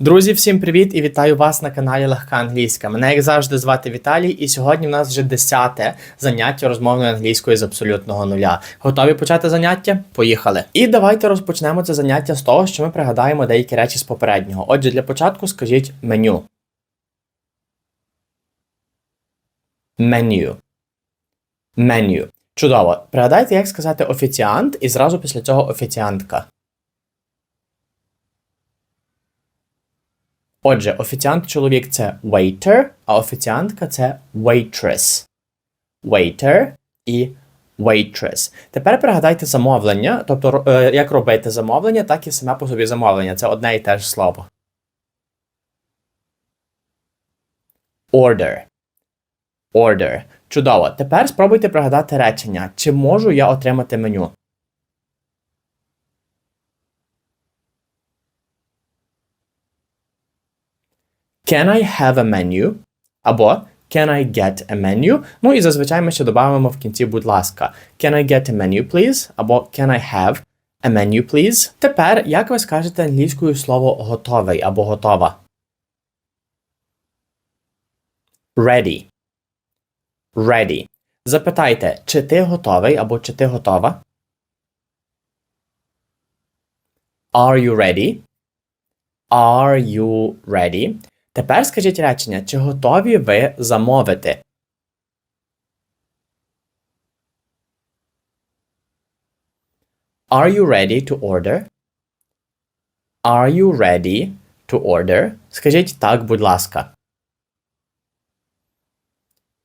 Друзі, всім привіт і вітаю вас на каналі Легка Англійська. Мене, як завжди, звати Віталій, і сьогодні в нас вже десяте заняття розмовної англійської з абсолютного нуля. Готові почати заняття? Поїхали! І давайте розпочнемо це заняття з того, що ми пригадаємо деякі речі з попереднього. Отже, для початку скажіть меню. Меню. Меню. Чудово. Пригадайте, як сказати офіціант, і зразу після цього офіціантка. Отже, офіціант чоловік це waiter, а офіціантка це waitress. Waiter і waitress. Тепер пригадайте замовлення, тобто е, як робити замовлення, так і саме по собі замовлення. Це одне і те ж слово. Order. Order. Чудово. Тепер спробуйте пригадати речення. Чи можу я отримати меню? Can I have a menu? Або Can I get a menu? Ну і зазвичай ми ще додаємо в кінці, будь ласка. Can I get a menu, please? Або Can I have a menu, please? Тепер, як ви скажете англійською слово готовий або готова? Ready. Ready. Запитайте, чи ти готовий або чи ти готова? Are you ready? Are you ready? Тепер скажіть речення, чи готові ви замовити? Are you ready to order? Are you ready to order? Скажіть так, будь ласка.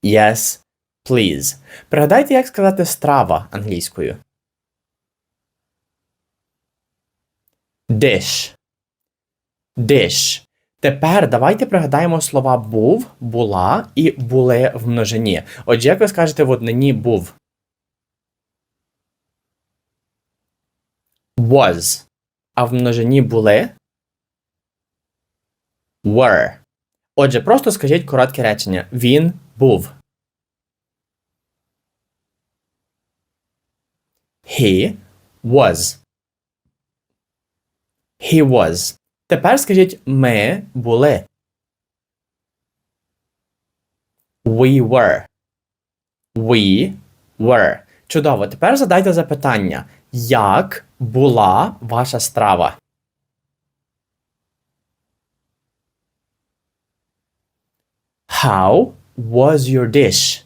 Yes, please. Пригадайте, як сказати страва англійською. Dish. Dish. Тепер давайте пригадаємо слова був, була і були в множині. Отже, як ви скажете в однині був? Was. А в множині були? Were. Отже, просто скажіть коротке речення. Він був. He was. He was. Тепер скажіть ми були. We were. We were. Чудово. Тепер задайте запитання. Як була ваша страва? How was your dish?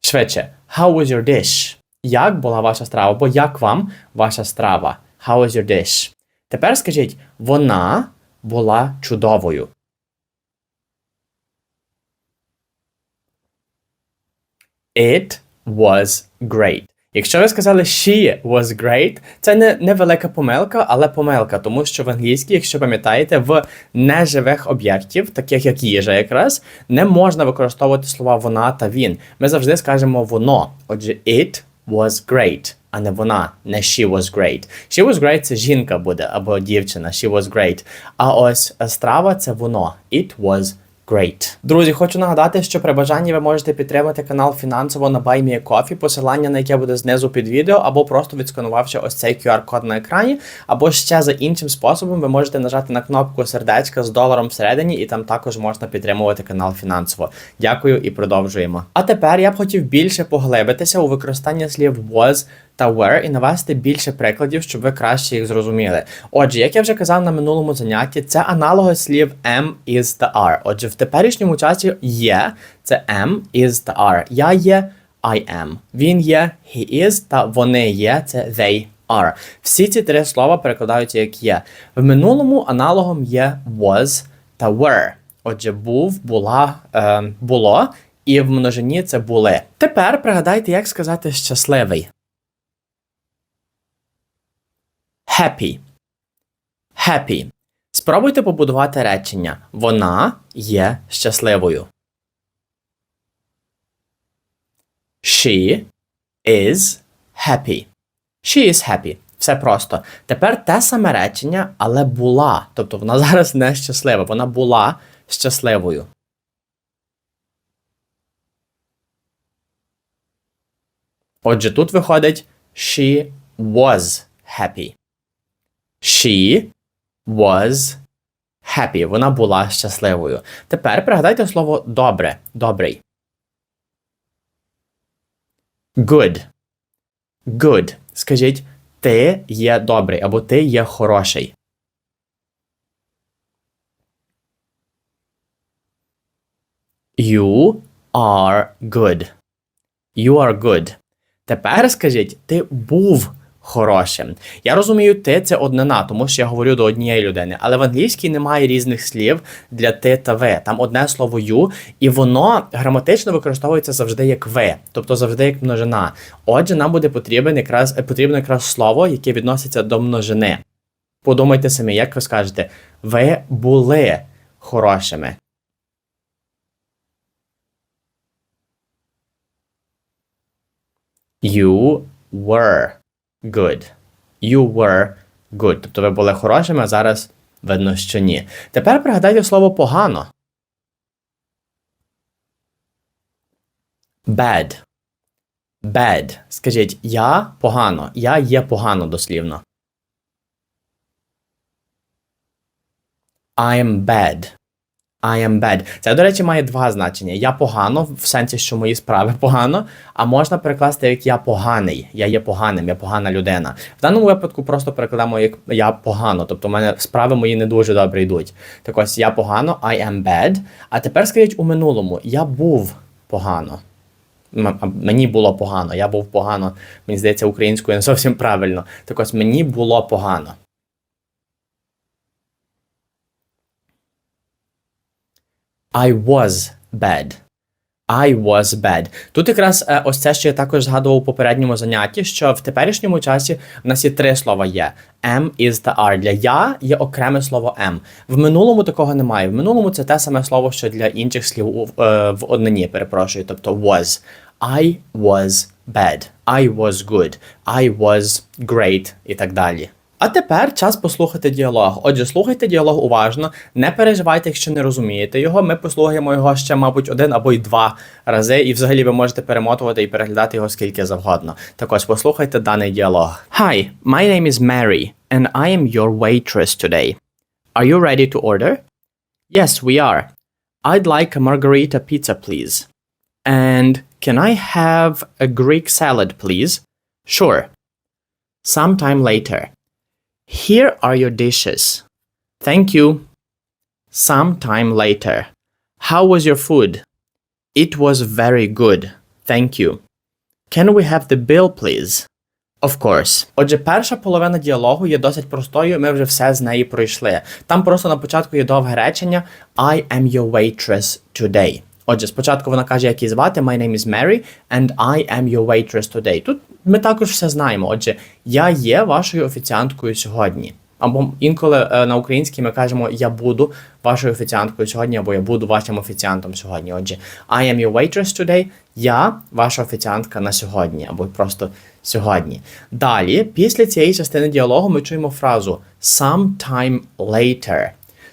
Швидше. How was your dish? Як була ваша страва? Або як вам ваша страва? How was your dish? Тепер скажіть, вона була чудовою. It was great. Якщо ви сказали she was great, це не невелика помилка, але помилка, тому що в англійській, якщо пам'ятаєте, в неживих об'єктів, таких як їжа, якраз, не можна використовувати слова вона та він. Ми завжди скажемо воно. Отже, it was great, а не вона, не she was great. She was great це жінка буде або дівчина. She was great. А ось страва це воно. It was Great. Друзі, хочу нагадати, що при бажанні ви можете підтримати канал фінансово на BuyMeACoffee, посилання на яке буде знизу під відео, або просто відсканувавши ось цей QR-код на екрані, або ще за іншим способом ви можете нажати на кнопку сердечка з доларом всередині, і там також можна підтримувати канал фінансово. Дякую і продовжуємо. А тепер я б хотів більше поглибитися у використання слів was та were і навести більше прикладів, щоб ви краще їх зрозуміли. Отже, як я вже казав на минулому занятті, це аналоги слів am, is та are. Отже, в теперішньому часі є це am, is та are. Я є, I am. Він є, he is, та вони є, це they are. Всі ці три слова перекладаються як є. В минулому аналогом є was та were. Отже, був, була, е, було, і в множині це були. Тепер пригадайте, як сказати щасливий. Happy. Happy. Спробуйте побудувати речення. Вона є щасливою. She is happy. She is happy. Все просто. Тепер те саме речення, але була. Тобто вона зараз не щаслива. Вона була щасливою. Отже, тут виходить she was happy. She was happy. Вона була щасливою. Тепер пригадайте слово добре, добрий. Good. Good. Скажіть, ти є добрий або ти є хороший. You are good. You are good. Тепер скажіть, ти був хорошим. Я розумію, ти це однина, тому що я говорю до однієї людини, але в англійській немає різних слів для ти та ви. Там одне слово you, і воно граматично використовується завжди як ви, тобто завжди як множина. Отже, нам буде потрібен якраз потрібно якраз слово, яке відноситься до множини. Подумайте самі, як ви скажете, ви були хорошими. You were good. You were good. Тобто ви були хорошими, а зараз видно, що ні. Тепер пригадайте слово погано. Bad. Bad. Скажіть, я погано. Я є погано дослівно. I am bad. I am bad. Це, до речі, має два значення. Я погано, в сенсі, що мої справи погано, а можна перекласти як я поганий. Я є поганим, я погана людина. В даному випадку просто перекладаємо як я погано, тобто в мене справи мої не дуже добре йдуть. Так ось я погано, I am bad. А тепер скажіть у минулому, я був погано. Мені було погано, я був погано. Мені здається, українською не зовсім правильно. Так ось мені було погано. I was bad. I was bad. Тут якраз е, ось це, що я також згадував у попередньому занятті, що в теперішньому часі в нас є три слова є. Am, is та are. Для я є окреме слово am. В минулому такого немає. В минулому це те саме слово, що для інших слів е, в однині, перепрошую, тобто was. I was bad. I was good. I was great і так далі. А тепер час послухати діалог. Отже, слухайте діалог уважно, не переживайте, якщо не розумієте його. Ми послухаємо його ще, мабуть, один або й два рази, і взагалі ви можете перемотувати і переглядати його скільки завгодно. Так ось послухайте даний діалог. Hi, my name is Mary, and I am your waitress today. Are you ready to order? Yes, we are. I'd like a margarita pizza, please. And can I have a Greek salad, please? Sure. Sometime later. Here are your dishes. Thank you. Sometime later. How was your food? It was very good. Thank you. Can we have the bill, please? Of course. Отже, перша половина діалогу є досить простою, ми вже все з неї пройшли. Там просто на початку є довге речення I am your waitress today. Отже, спочатку вона каже, як її звати, My name is Mary, and I am your waitress today. Тут ми також все знаємо. Отже, я є вашою офіціанткою сьогодні. Або інколи е, на українській ми кажемо Я буду вашою офіціанткою сьогодні, або я буду вашим офіціантом сьогодні. Отже, I am your waitress today. Я ваша офіціантка на сьогодні, або просто сьогодні. Далі, після цієї частини діалогу, ми чуємо фразу sometime later.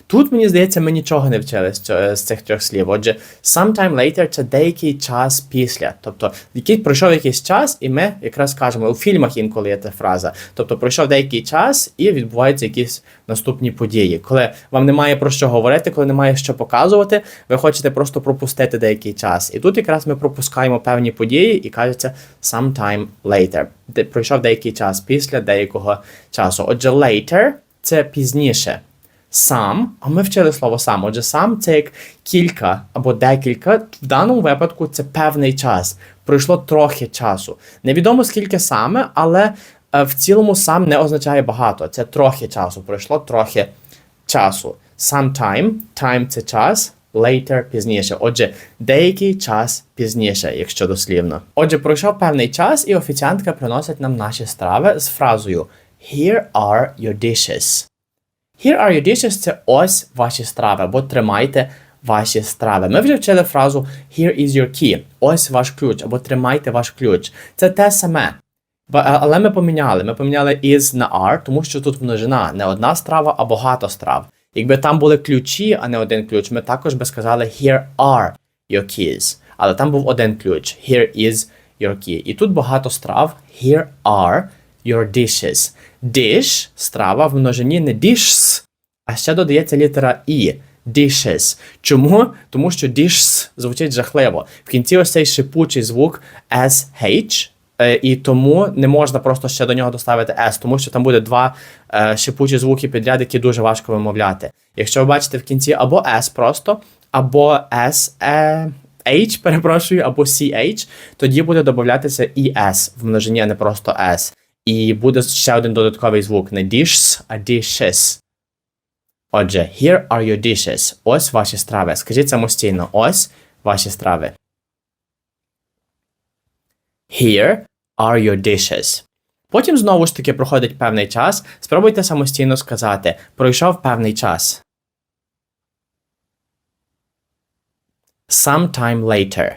Тут, мені здається, ми нічого не вчили з, цих трьох слів. Отже, sometime later це деякий час після. Тобто, який пройшов якийсь час, і ми якраз кажемо, у фільмах інколи є ця фраза. Тобто пройшов деякий час і відбуваються якісь наступні події. Коли вам немає про що говорити, коли немає що показувати, ви хочете просто пропустити деякий час. І тут якраз ми пропускаємо певні події і кажеться sometime later. Де пройшов деякий час після деякого часу. Отже, later це пізніше. Сам, а ми вчили слово сам. Отже, сам це як кілька або декілька. В даному випадку це певний час. Пройшло трохи часу. Невідомо скільки саме, але е, в цілому сам не означає багато. Це трохи часу. Пройшло трохи часу. Sometime, time це час. Later пізніше. Отже, деякий час пізніше, якщо дослівно. Отже, пройшов певний час, і офіціантка приносить нам наші страви з фразою Here are your dishes. Here are your dishes – це ось ваші страви, або тримайте ваші страви. Ми вже вчили фразу Here is your key. Ось ваш ключ, або тримайте ваш ключ. Це те саме. Але ми поміняли. Ми поміняли is на are, тому що тут множина, не одна страва, а багато страв. Якби там були ключі, а не один ключ, ми також би сказали Here are your keys. Але там був один ключ. Here is your key. І тут багато страв. Here are your dishes. Dish – страва в множині не dishes, А ще додається літера І. Dishes. Чому? Тому що dishes звучить жахливо. В кінці ось цей шипучий звук SH, е, і тому не можна просто ще до нього доставити S, тому що там буде два е, шипучі звуки підряд, які дуже важко вимовляти. Якщо ви бачите в кінці або S просто, або S, е, H, перепрошую, або CH, тоді буде додатися і S в множині, а не просто S. І буде ще один додатковий звук. Не dishes, а dishes. Отже, here are your dishes. Ось ваші страви. Скажіть самостійно, ось ваші страви. Here are your dishes. Потім знову ж таки проходить певний час. Спробуйте самостійно сказати. Пройшов певний час. Sometime later.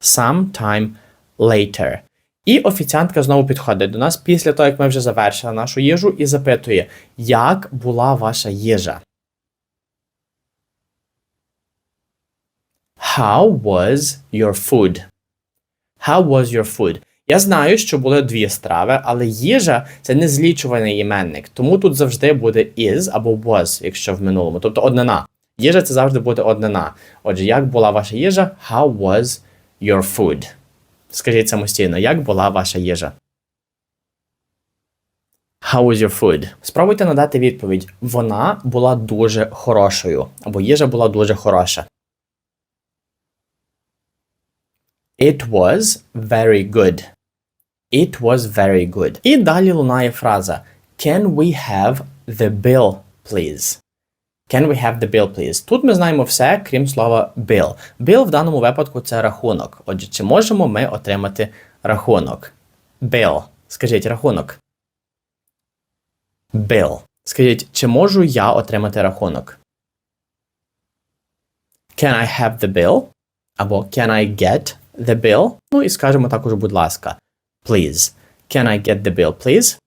Sometime later. І офіціантка знову підходить до нас після того, як ми вже завершили нашу їжу, і запитує, як була ваша їжа? How was your food? How was your food? Я знаю, що були дві страви, але їжа це не злічуваний іменник, тому тут завжди буде is або was, якщо в минулому, тобто однина. Їжа це завжди буде однина. Отже, як була ваша їжа? How was your food? Скажіть самостійно, як була ваша їжа? How was your food? Спробуйте надати відповідь. Вона була дуже хорошою. Або їжа була дуже хороша. It was very good. It was very good. І далі лунає фраза Can we have the bill, please? Can we have the bill, please? Тут ми знаємо все, крім слова bill. Bill в даному випадку це рахунок. Отже, чи можемо ми отримати рахунок? Bill. Скажіть рахунок. Bill. Скажіть, чи можу я отримати рахунок? Can I have the bill? Або Can I get the bill? Ну і скажемо також, будь ласка. Please. Can I get the bill, please?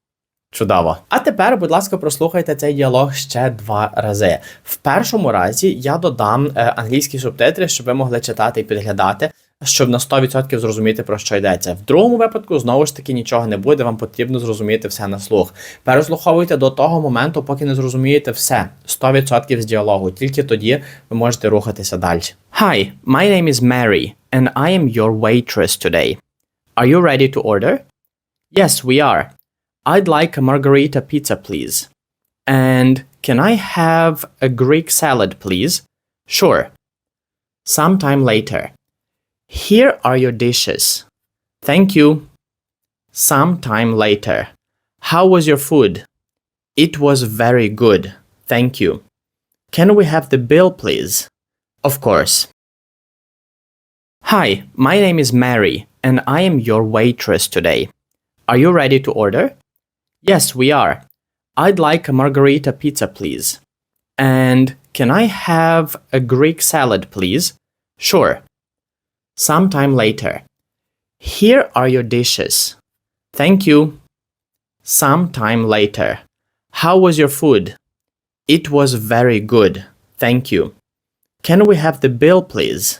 Чудово. А тепер, будь ласка, прослухайте цей діалог ще два рази. В першому разі я додам е, англійські субтитри, щоб ви могли читати і підглядати, щоб на 100% зрозуміти, про що йдеться. В другому випадку, знову ж таки, нічого не буде, вам потрібно зрозуміти все на слух. Переслуховуйте до того моменту, поки не зрозумієте все. 100% з діалогу. Тільки тоді ви можете рухатися далі. Hi, my name is Mary, and I am your waitress today. Are you ready to order? Yes, we are. I'd like a margarita pizza, please. And can I have a Greek salad, please? Sure. Sometime later. Here are your dishes. Thank you. Sometime later. How was your food? It was very good. Thank you. Can we have the bill, please? Of course. Hi, my name is Mary, and I am your waitress today. Are you ready to order? Yes, we are. I'd like a margarita pizza, please. And can I have a Greek salad, please? Sure. Sometime later. Here are your dishes. Thank you. Sometime later. How was your food? It was very good. Thank you. Can we have the bill, please?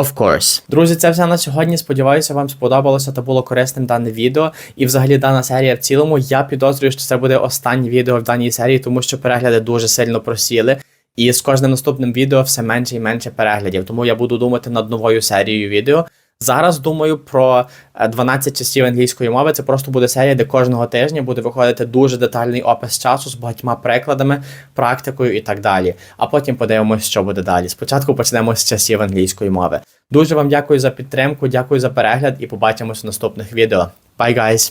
Of course. Друзі, це все на сьогодні. Сподіваюся, вам сподобалося та було корисним дане відео. І взагалі дана серія в цілому. Я підозрюю, що це буде останнє відео в даній серії, тому що перегляди дуже сильно просіли. І з кожним наступним відео все менше і менше переглядів. Тому я буду думати над новою серією відео. Зараз думаю про е, 12 часів англійської мови. Це просто буде серія, де кожного тижня буде виходити дуже детальний опис часу з багатьма прикладами, практикою і так далі. А потім подивимося, що буде далі. Спочатку почнемо з часів англійської мови. Дуже вам дякую за підтримку, дякую за перегляд і побачимось в наступних відео. Bye, guys!